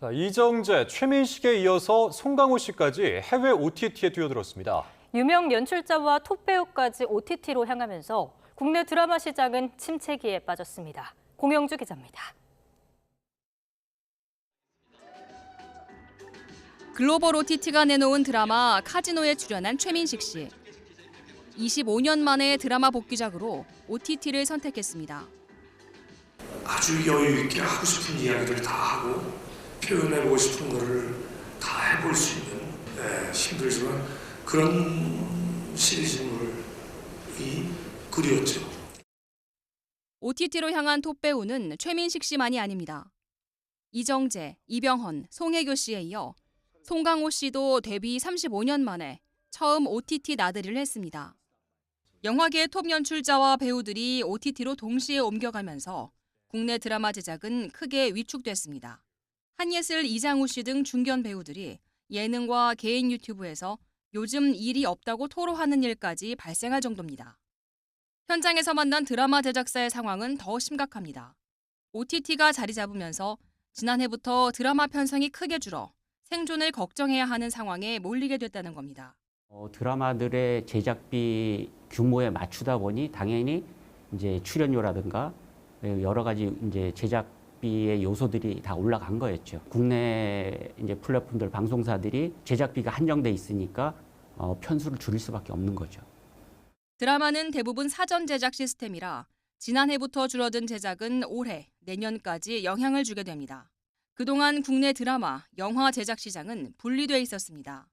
자, 이정재, 최민식에 이어서 송강호 씨까지 해외 OTT에 뛰어들었습니다. 유명 연출자와 톱배우까지 OTT로 향하면서 국내 드라마 시장은 침체기에 빠졌습니다. 공영주 기자입니다. 글로벌 OTT가 내놓은 드라마 카지노에 출연한 최민식 씨. 25년 만에 드라마 복귀작으로 OTT를 선택했습니다. 아주 여유 있게 하고 싶은 이야기를 다 하고 표현해보고 싶은 거를 다 해볼 수 있는 예, 힘들지만 그런 시리즈물이 그리웠죠. OTT로 향한 톱배우는 최민식 씨만이 아닙니다. 이정재, 이병헌, 송혜교 씨에 이어 송강호 씨도 데뷔 35년 만에 처음 OTT 나들이를 했습니다. 영화계의 톱 연출자와 배우들이 OTT로 동시에 옮겨가면서 국내 드라마 제작은 크게 위축됐습니다. 한예슬, 이장우 씨 등 중견 배우들이 예능과 개인 유튜브에서 요즘 일이 없다고 토로하는 일까지 발생할 정도입니다. 현장에서 만난 드라마 제작사의 상황은 더 심각합니다. OTT가 자리 잡으면서 지난해부터 드라마 편성이 크게 줄어 생존을 걱정해야 하는 상황에 몰리게 됐다는 겁니다. 어, 드라마들의 제작비 규모에 맞추다 보니 당연히 이제 출연료라든가 여러 가지 이제 제작 비의 요소들이 다 올라간 거였죠. 국내 이제 플랫폼들 방송사들이 제작비가 한정돼 있으니까 어, 편수를 줄일 수밖에 없는 거죠. 드라마는 대부분 사전 제작 시스템이라 지난해부터 줄어든 제작은 올해, 내년까지 영향을 주게 됩니다. 그동안 국내 드라마, 영화 제작 시장은 분리돼 있었습니다.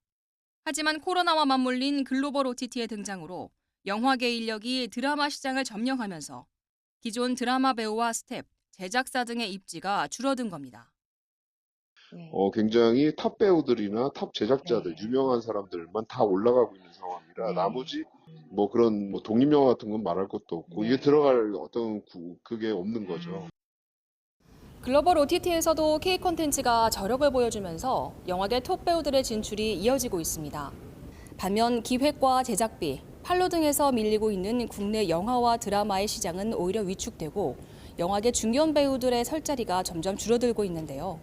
하지만 코로나와 맞물린 글로벌 OTT의 등장으로 영화계 인력이 드라마 시장을 점령하면서 기존 드라마 배우와 스텝, 제작사 등의 입지가 줄어든 겁니다. 어, 굉장히 탑 배우들이나 탑 제작자들, 유명한 사람들만 다 올라가고 있는 상황이라 나머지 뭐 그런 뭐 독립영화 같은 건 말할 것도 없고 이게 들어갈 어떤 구, 그게 없는 거죠. 글로벌 OTT에서도 K 콘텐츠가 저력을 보여주면서 영화계 톱 배우들의 진출이 이어지고 있습니다. 반면 기획과 제작비, 판로 등에서 밀리고 있는 국내 영화와 드라마의 시장은 오히려 위축되고 영화계 중견 배우들의 설 자리가 점점 줄어들고 있는데요.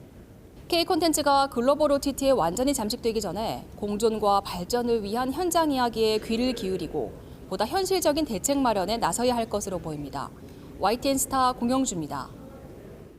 K 콘텐츠가 글로벌 OTT에 완전히 잠식되기 전에 공존과 발전을 위한 현장 이야기에 귀를 기울이고 보다 현실적인 대책 마련에 나서야 할 것으로 보입니다. YTN 스타 공영주입니다.